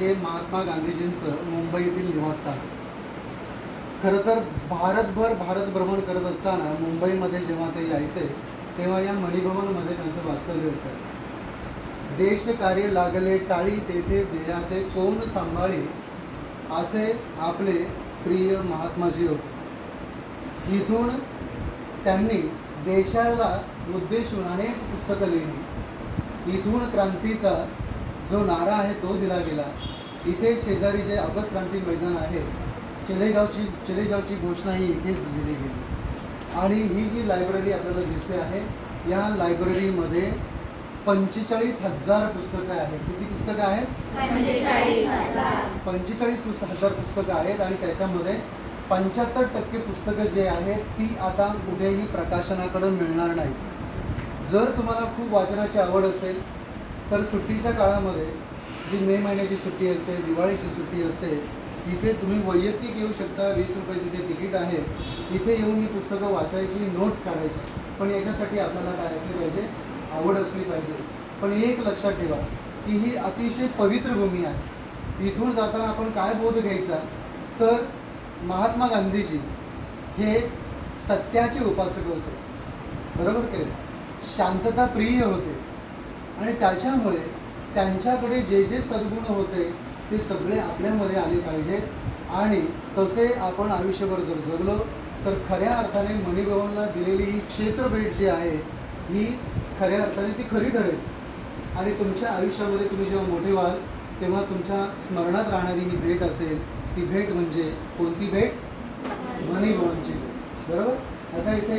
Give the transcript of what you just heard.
हे महात्मा गांधीजींचं मुंबईतील निवासस्थान. खरं तर भारतभर भारत भ्रमण करत असताना मुंबईमध्ये जेव्हा ते यायचे तेव्हा या मणिभवनमध्ये त्यांचं वास्तव्य असायचं. देश कार्य लागले टाळी तेथे देयाते कोण सांभाळे असे आपले प्रिय महात्माजी होते. इथून त्यांनी देशाला उद्देशून अनेक पुस्तकं लिहिली. इथून क्रांतीचा जो नारा आहे तो दिला गेला. इथे शेजारी जे ऑगस्ट क्रांती मैदान आहे चिलेगावची चिलेगावची घोषणा ही इथेच दिली गेली. आणि ही जी लायब्ररी आपल्याला दिसते आहे या लायब्ररीमध्ये पंचेचाळीस हजार पुस्तकं आहेत. किती पुस्तकं आहेत? पंचेचाळीस पुस्त हजार पुस्तकं आहेत आणि त्याच्यामध्ये पंच्याहत्तर टक्के पुस्तकं जे आहेत ती आता कुठेही प्रकाशनाकडे मिळणार नाहीत. जर तुम्हाला खूप वाचनाची आवड असेल तर सुट्टीच्या काळामध्ये जी मे महिन्याची सुट्टी असते दिवाळीची सुट्टी असते इथे तुम्ही वैयक्तिक येऊ शकता वीस रुपये तिथे तिकीट आहे. इथे येऊन ही पुस्तकं वाचायची नोट्स काढायची. पण याच्यासाठी आपल्याला काय असली पाहिजे? आवड असली पाहिजे. पण एक लक्षात ठेवा की ही अतिशय पवित्र भूमी आहे. इथून जाताना आपण काय बोध घ्यायचा? तर महात्मा गांधीजी हे सत्याचे उपासक होते. बरोबर केले शांतता प्रिय होते. आणि त्याच्यामुळे त्यांच्याकडे जे जे सद्गुण होते ते सगळे आपल्यामध्ये आले पाहिजेत आणि तसे आपण आयुष्यभर जर जगलो तर खऱ्या अर्थाने मणिभवनला दिलेली ही क्षेत्रभेट जी आहे ही खऱ्या अर्थाने ती खरी ठरेल. आणि तुमच्या आयुष्यामध्ये तुम्ही जेव्हा मोठे व्हाल तेव्हा तुमच्या स्मरणात राहणारी ही भेट असेल ती भेट म्हणजे कोणती भेट? मणिभवनची भेट. बरोबर? आता इथे